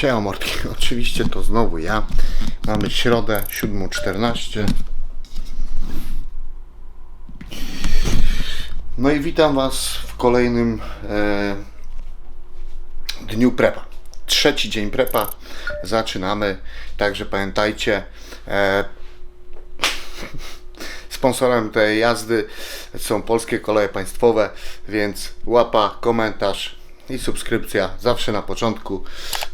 Siema Mordki, oczywiście to znowu ja. Mamy środę 7.14. No i witam Was w kolejnym e, dniu prepa. Trzeci dzień prepa. Zaczynamy. Także pamiętajcie, e, sponsorem tej jazdy są polskie koleje państwowe, więc łapa, komentarz i subskrypcja zawsze na początku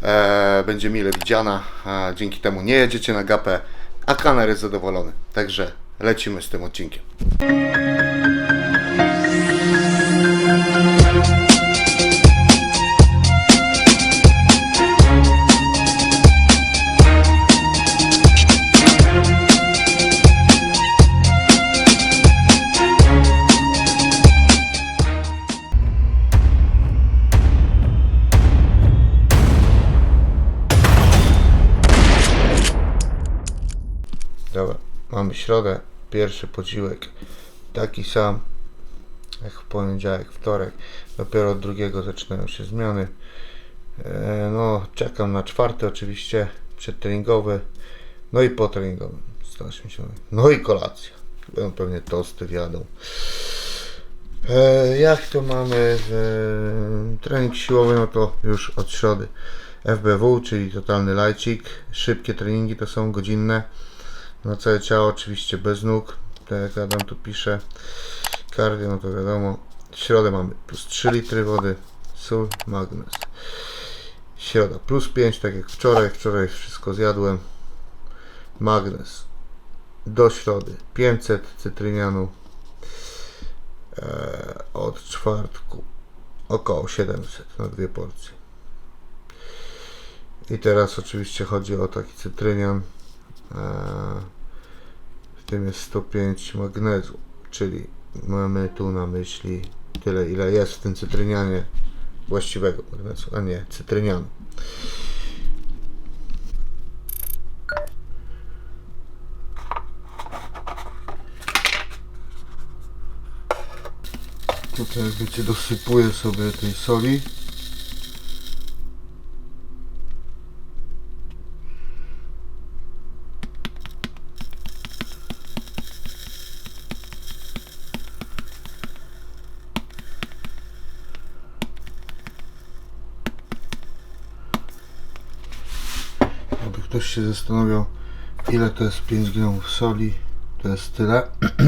e, będzie mile widziana. A dzięki temu nie jedziecie na gapę, a kamer jest zadowolony. Także lecimy z tym odcinkiem. Środę, pierwszy posiłek taki sam jak w poniedziałek, wtorek. Dopiero od drugiego zaczynają się zmiany. E, no, czekam na czwarty oczywiście, przedtreningowy, no i potreningowy. Strasznie się. No i kolacja. Będą pewnie tosty wiadą. E, jak to mamy? E, trening siłowy, no to już od środy. FBW, czyli totalny lajcik. Szybkie treningi to są godzinne. Na całe ciało, oczywiście bez nóg. Tak jak Adam tu pisze. Cardio, no to wiadomo. Środę mamy plus 3 litry wody. Sól, magnez. Środa plus 5, tak jak wczoraj. Wczoraj wszystko zjadłem. Magnez. Do środy 500 cytrynianu. Eee, od czwartku około 700 na dwie porcje. I teraz oczywiście chodzi o taki cytrynian. Eee, w tym jest 105 magnezu, czyli mamy tu na myśli tyle, ile jest w tym cytrynianie właściwego magnezu, a nie cytrynianu. Tutaj wiecie dosypuję sobie tej soli. Się zastanawiał, ile to jest 5 gramów soli, to jest tyle.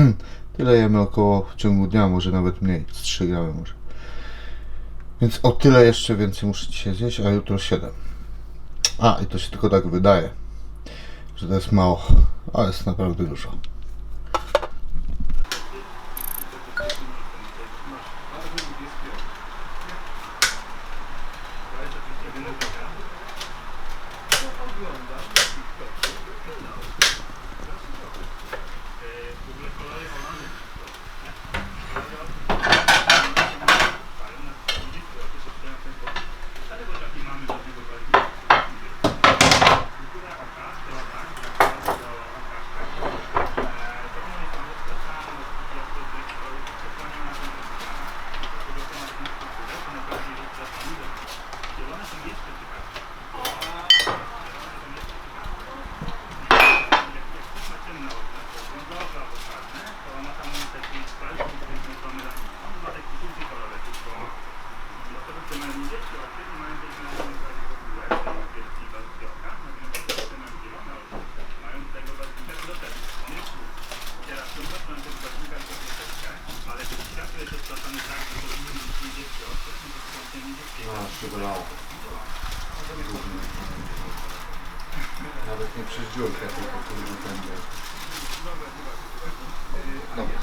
tyle jemy około w ciągu dnia, może nawet mniej, z 3 gramy może. Więc o tyle jeszcze więcej muszę dzisiaj zjeść, a jutro 7. A, i to się tylko tak wydaje, że to jest mało, a jest naprawdę dużo. Nawet nie przez dziurkę, tylko tylko ten Dobra.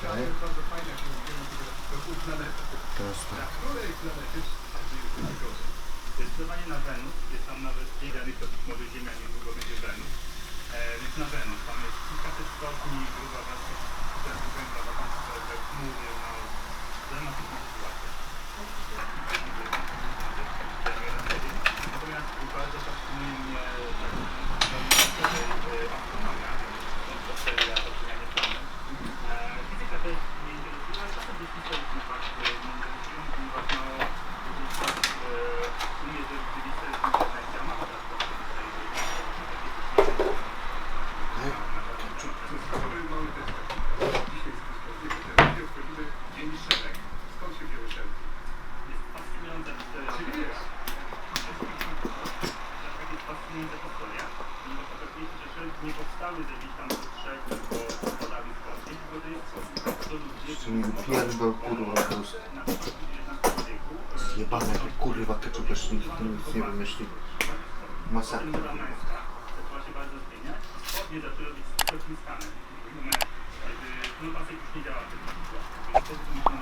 Okay. Teraz tak. Zdecydowanie na Wenus, jest tam nawet biegany, to może Ziemia niedługo będzie Wenus. E, więc na Wenus, tam jest kilkaset stopni, gruba warstwa Thank you. Mi pierdol kurwa po prostu. Zjebane jak kurwa nikt w tym nic nie wymyślił. Masakra.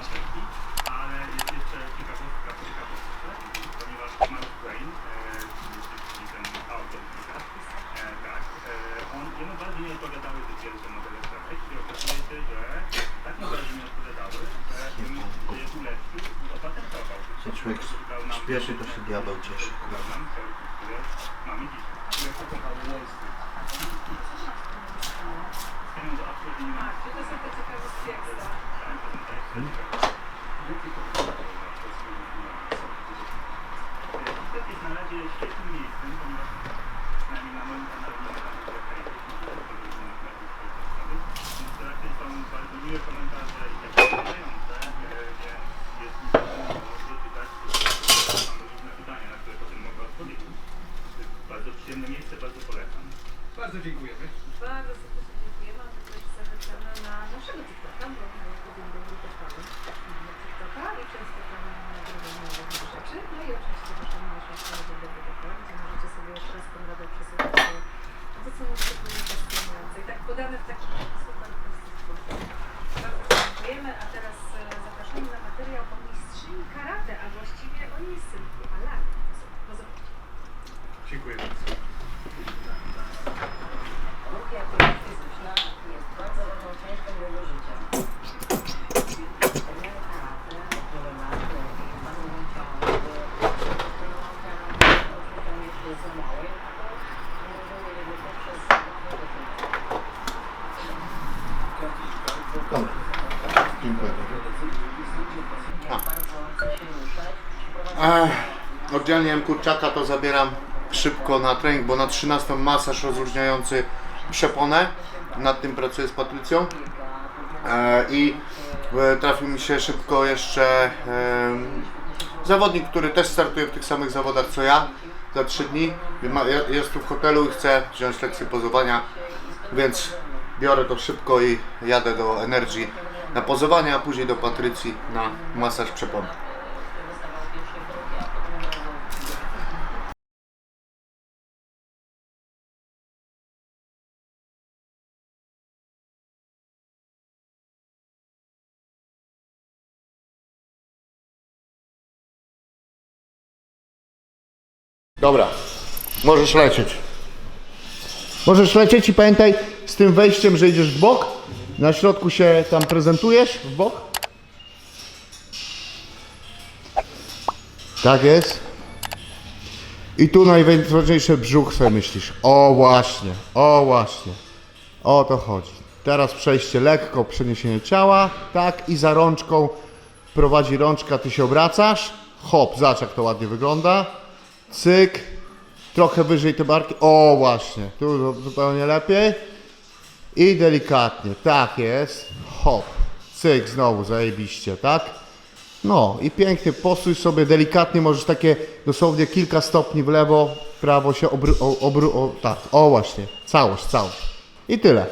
Setki, ale jest jeszcze ciekawostka po ciekawostce, ponieważ Mark Twain, e, czyli ten autor knika, e, tak, e, on, jemu bardzo nie odpowiadały te pierwsze modele strefek i okazuje się, że tak mu bardzo nie odpowiadały, że je ulepszył i opatentował. Jak człowiek śpieszy, to się diabeł cieszy. które mamy dzisiaj. To są te jest na razie świetnym miejscem, ponieważ przynajmniej na moim kanale nie ma takich Więc raczej są bardzo miłe komentarze i takie wymagające, więc jest mi bardzo miło doczytać różne pytania, na które potem mogę odpowiedzieć. To jest bardzo przyjemne miejsce, bardzo polecam. Bardzo dziękujemy. Bardzo serdecznie dziękujemy. A tutaj zapraszamy na naszego TikToka, bo na dzień dobry też mamy na TikToka i często tam nagrywamy różne rzeczy. No i oczywiście zapraszamy na naszą stronę dzień dobry TikTok, gdzie możecie sobie jeszcze raz Konrada przesłuchać to, to co możecie powiedzieć fascynujące. I tak podane w taki super prosty sposób. Bardzo dziękujemy, a teraz e, zapraszamy na materiał o mistrzyni karate, a właściwie o jej synku Alanie. Do zobaczenia. Dziękuję bardzo. Ruch jako fizyczna jest bardzo ważną częścią jego życia. Trener karate, który ma panu ciągu, oczywiście jest za mały, a to realizuje jego poprzez nowe Dobra. Dziękuję. Jak bardzo chce się ruszać, Ech, oddzielnie M kurczaka to zabieram szybko na trening, bo na 13 masaż rozluźniający przeponę. Nad tym pracuję z Patrycją. E, I e, trafił mi się szybko jeszcze em, zawodnik, który też startuje w tych samych zawodach co ja za 3 dni. Jest tu w hotelu i chce wziąć lekcję pozowania, więc biorę to szybko i jadę do Energy na pozowanie, a później do Patrycji na masaż przepony. Dobra, możesz lecieć. Możesz lecieć i pamiętaj z tym wejściem, że idziesz w bok. Na środku się tam prezentujesz w bok. Tak jest. I tu najważniejsze brzuch sobie myślisz. O właśnie, o właśnie. O to chodzi. Teraz przejście lekko, przeniesienie ciała, tak i za rączką prowadzi rączka, ty się obracasz. Hop, zobacz jak to ładnie wygląda. Cyk, trochę wyżej te barki. O właśnie, tu zupełnie lepiej. I delikatnie, tak jest. Hop, cyk, znowu zajebiście, tak? No i pięknie, postój sobie delikatnie, możesz takie dosłownie kilka stopni w lewo, prawo się obru... O, o, tak, o właśnie, całość, całość. I tyle.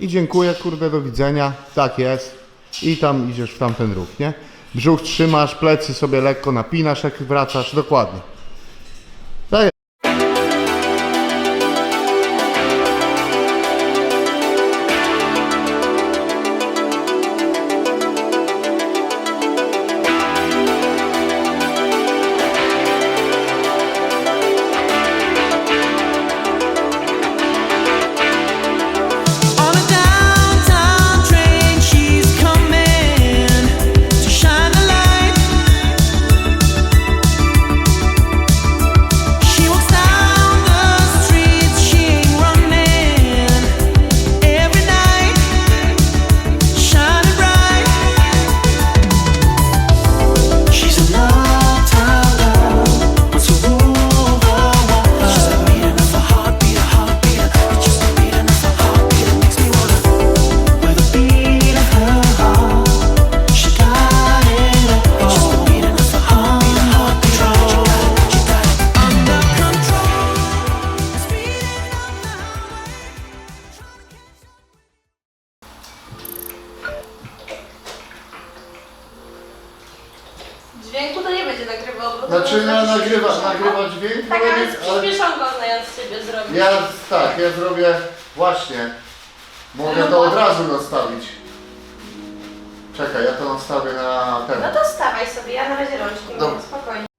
I dziękuję, kurde, do widzenia, tak jest. I tam idziesz w tamten ruch, nie? Brzuch trzymasz, plecy sobie lekko napinasz, jak wracasz, dokładnie. Dźwięk, Tak, ale z ale przyspieszonką znając siebie zrobić. ja tak, ja zrobię właśnie. Mogę to od razu nastawić. Czekaj, ja to nastawię na ten. No to stawaj sobie, ja na razie rączki Dobra. mam, spokojnie.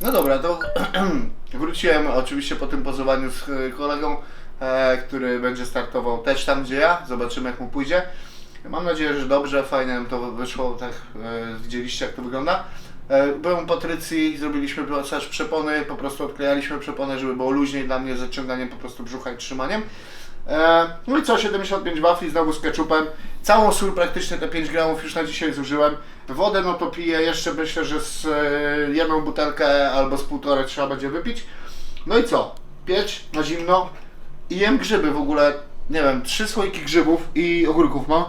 No dobra, to wróciłem oczywiście po tym pozowaniu z kolegą, e, który będzie startował też tam gdzie ja. Zobaczymy jak mu pójdzie. Mam nadzieję, że dobrze, fajnie nam to wyszło, tak e, widzieliście jak to wygląda. E, byłem u Patrycji, zrobiliśmy masaż przepony, po prostu odklejaliśmy przepony, żeby było luźniej dla mnie zaciąganiem po prostu brzucha i trzymaniem. E, no i co, 75 wafli znowu z ketchupem. Całą sól praktycznie te 5 gramów już na dzisiaj zużyłem. Wodę no to piję jeszcze myślę, że z e, jedną butelkę albo z półtorej trzeba będzie wypić. No i co? Pieć na zimno i jem grzyby w ogóle. Nie wiem, trzy słoiki grzybów i ogórków mam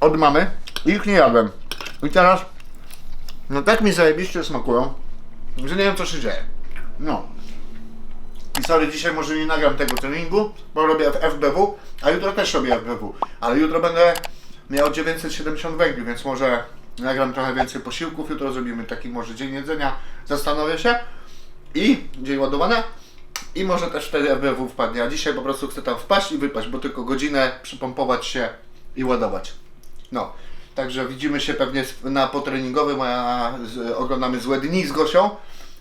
od mamy i ich nie jadłem. I teraz no tak mi zajebiście smakują, że nie wiem co się dzieje. No. I sorry, dzisiaj może nie nagram tego treningu, bo robię FBW, a jutro też robię FBW. Ale jutro będę miał 970 węgli, więc może nagram trochę więcej posiłków. Jutro zrobimy taki może dzień jedzenia, zastanowię się. I dzień ładowania. I może też wtedy FBW wpadnie. A dzisiaj po prostu chcę tam wpaść i wypaść, bo tylko godzinę przypompować się i ładować. No. Także widzimy się pewnie na potreningowym, a oglądamy złe dni z Gosią,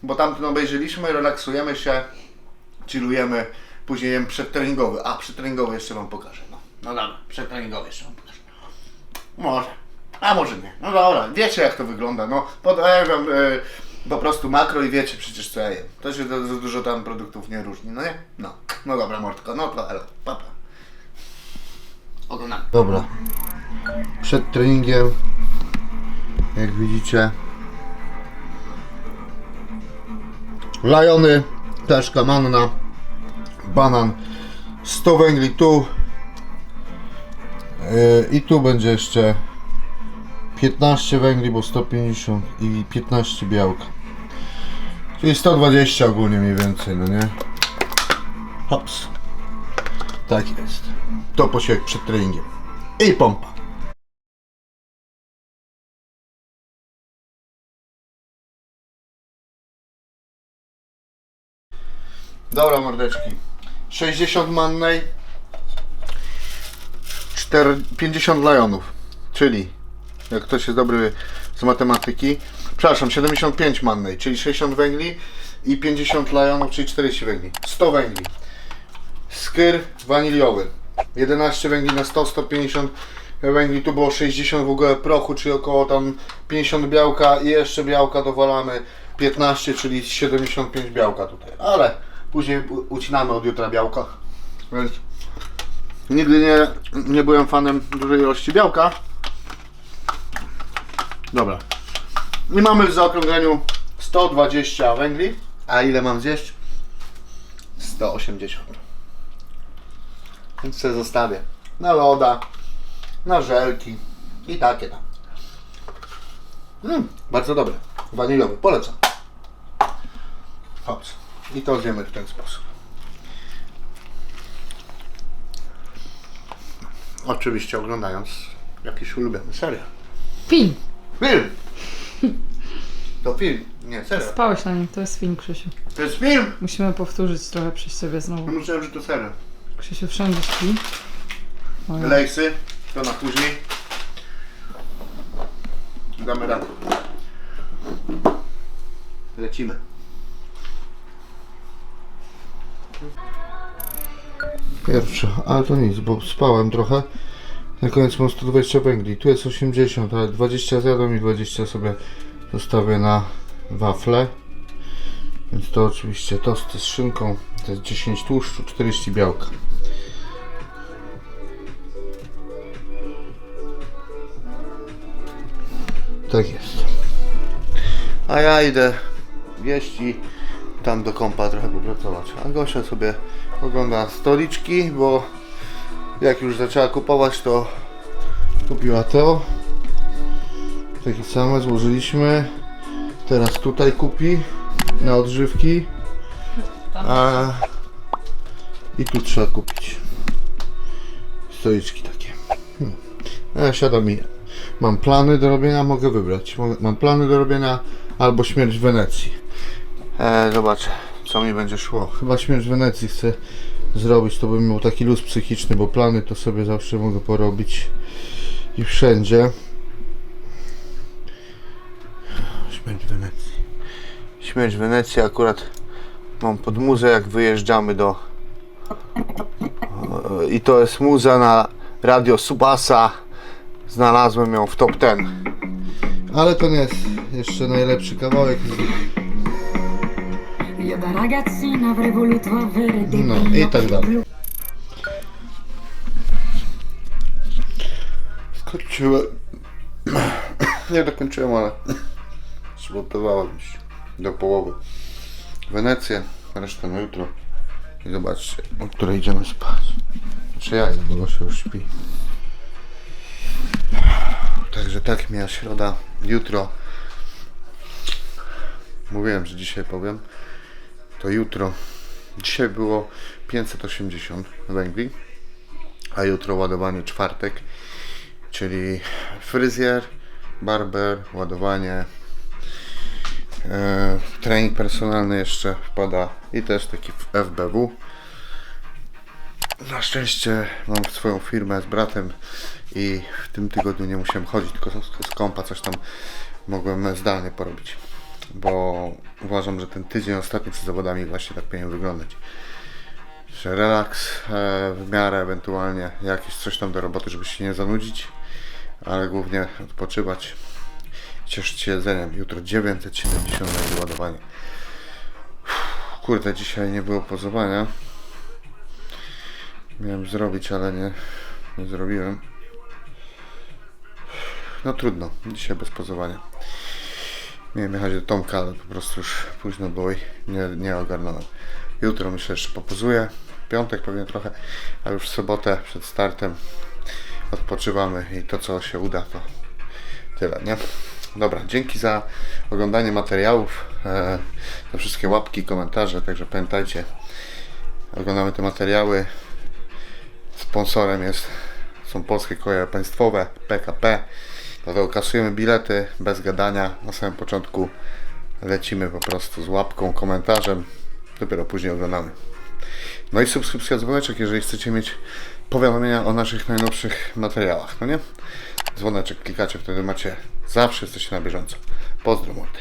bo tamten obejrzeliśmy, relaksujemy się, chillujemy, później jem przedtreningowy. A, przedtreningowy jeszcze Wam pokażę. No, no dobra, przedtreningowy jeszcze Wam pokażę. Może, a może nie. No dobra, wiecie jak to wygląda. No, podaję Wam e, po prostu makro i wiecie przecież co ja jem. To się za za dużo tam produktów nie różni, no nie? No, no dobra Mordko, no to elo, papa. Oglądamy. Dobra, przed treningiem, jak widzicie, lajony, teczka manna, banan, 100 węgli tu yy, i tu będzie jeszcze 15 węgli, bo 150 i 15 białka. Czyli 120 ogólnie mniej więcej, no nie? Hops. Tak jest. To posiłek przed treningiem. I pompa. Dobra mordeczki. 60 mannej, 4, 50 lajonów. Czyli, jak ktoś jest dobry z matematyki, przepraszam, 75 mannej, czyli 60 węgli i 50 lajonów, czyli 40 węgli. 100 węgli. Skyr waniliowy. 11 węgli na 100, 150 węgli. Tu było 60 w ogóle prochu, czyli około tam 50 białka i jeszcze białka dowalamy 15, czyli 75 białka tutaj. Ale później ucinamy od jutra białka. Więc nigdy nie, nie byłem fanem dużej ilości białka. Dobra. I mamy w zaokrągleniu 120 węgli. A ile mam zjeść? 180. Więc sobie zostawię na loda, na żelki i takie tam. Mm, bardzo dobre. Waniliowy. Polecam. Hops. I to zjemy w ten sposób. Oczywiście oglądając jakiś ulubiony serial. Film. Film! To film. Nie, serial. Spałeś na nim, to jest film, Krzysiu. To jest film! Musimy powtórzyć trochę przy sobie znowu. Myślałem, że to serial. Krzysiu wszędzie śpi. Oj, Lejsy, to na później. Damy radę. Lecimy. Pierwsze, ale to nic, bo spałem trochę. Na koniec mam 120 węgli. Tu jest 80, ale 20 zjadłem i 20 sobie zostawię na wafle. Więc to oczywiście tosty z szynką. To jest 10 tłuszczu, 40 białka. Tak jest. A ja idę jeść i tam do kompa trochę popracować. A Gosia sobie ogląda stoliczki, bo jak już zaczęła kupować, to kupiła to. Takie same złożyliśmy. Teraz tutaj kupi na odżywki. A i tu trzeba kupić stoliczki takie. Hmm. Ja siadam i mam plany do robienia, mogę wybrać. Mam plany do robienia albo śmierć w Wenecji. E, zobaczę, co mi będzie szło. Chyba śmierć w Wenecji chcę zrobić, to bym miał taki luz psychiczny, bo plany to sobie zawsze mogę porobić i wszędzie. Śmierć w Wenecji. Śmierć w Wenecji akurat mam pod muzę jak wyjeżdżamy do i to jest muza na radio Subasa znalazłem ją w top 10 ale to nie jest jeszcze najlepszy kawałek No, i tak dalej. Skończyłem. Nie dokończyłem, ale zmontowałem już do połowy. Wenecję, resztę na jutro. I zobaczcie, o której idziemy spać. Znaczy ja, bo Gosia już śpi. Także tak miała środa. Jutro. Mówiłem, że dzisiaj powiem. To jutro. Dzisiaj było 580 węgli, a jutro ładowanie czwartek czyli fryzjer, barber, ładowanie, e, trening personalny jeszcze wpada i też taki FBW. Na szczęście mam swoją firmę z bratem i w tym tygodniu nie musiałem chodzić, tylko z, z kompa coś tam mogłem zdalnie porobić, bo uważam, że ten tydzień ostatni przed zawodami właśnie tak powinien wyglądać że relaks e, w miarę ewentualnie jakieś coś tam do roboty, żeby się nie zanudzić, ale głównie odpoczywać. Cieszyć się jedzeniem. Jutro 970 na ładowanie. Uff, Kurde, dzisiaj nie było pozowania. Miałem zrobić, ale nie, nie zrobiłem. No trudno, dzisiaj bez pozowania. Miałem jechać do Tomka, ale po prostu już późno było i nie, nie ogarnąłem. Jutro myślę, że popozuję. Piątek pewnie trochę, a już w sobotę przed startem odpoczywamy i to co się uda to tyle, nie? Dobra, dzięki za oglądanie materiałów, e, za wszystkie łapki, komentarze, także pamiętajcie, oglądamy te materiały. Sponsorem jest, są polskie koje państwowe, PKP. Paweł, kasujemy bilety bez gadania. Na samym początku lecimy po prostu z łapką, komentarzem. Dopiero później oglądamy. No i subskrypcja dzwoneczek, jeżeli chcecie mieć powiadomienia o naszych najnowszych materiałach, no nie? Dzwoneczek klikacie, wtedy macie zawsze jesteście na bieżąco. Pozdro, mordy.